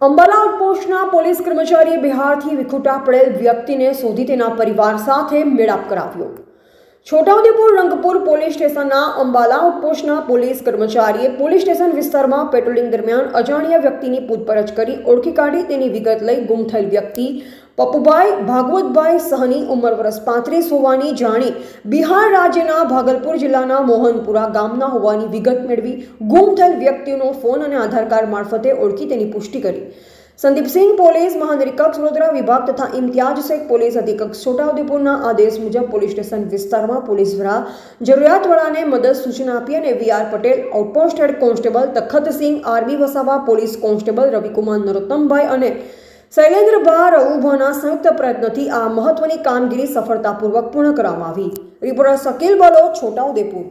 અંબાલા આઉટપોસ્ટના પોલીસ કર્મચારીએ બિહારથી વિખૂટા પડેલ વ્યક્તિને શોધી તેના પરિવાર સાથે મેળાપ કરાવ્યો. છોટાઉદેપુર રંગપુર પોલીસ સ્ટેશનના અંબાલા આઉટપોસ્ટના પોલીસ કર્મચારીએ પોલીસ સ્ટેશન વિસ્તારમાં પેટ્રોલિંગ દરમિયાન અજાણ્યા વ્યક્તિની પૂછપરછ કરી ઓળખી કાઢી તેની વિગત લઈ ગુમ થયેલ વ્યક્તિ પપ્પુભાઈ, ભાગવતભાઈ સહની ઉંમર વર્ષ પાંત્રીસ હોવાની જાણી બિહાર રાજ્યના ભાગલપુર જિલ્લાના મોહનપુરા ગામના હોવાની વિગત મેળવી ગુમ થયેલ વ્યક્તિનો ફોન અને આધાર કાર્ડ મારફતે ઓળખી તેની પુષ્ટિ કરી. સંદીપસિંહ પોલીસ મહાનિરીક્ષક વડોદરા વિભાગ તથા ઇમ્તિયાજ શેખ પોલીસ અધિક્ષક છોટાઉદેપુરના આદેશ મુજબ પોલીસ સ્ટેશન વિસ્તારમાં પોલીસ દ્વારા જરૂરિયાતવાળાને મદદ સૂચના આપી અને V R Patel outpost head constable Takhatsinh, R B Vasava police constable Ravikumar Narottambhai અને શૈલેન્દ્રભા રવુભાના સંયુક્ત પ્રયત્નથી આ મહત્વની કામગીરી સફળતાપૂર્વક પૂર્ણ કરવામાં આવી. રિપોર્ટર શકીલ બલો છોટાઉદેપુર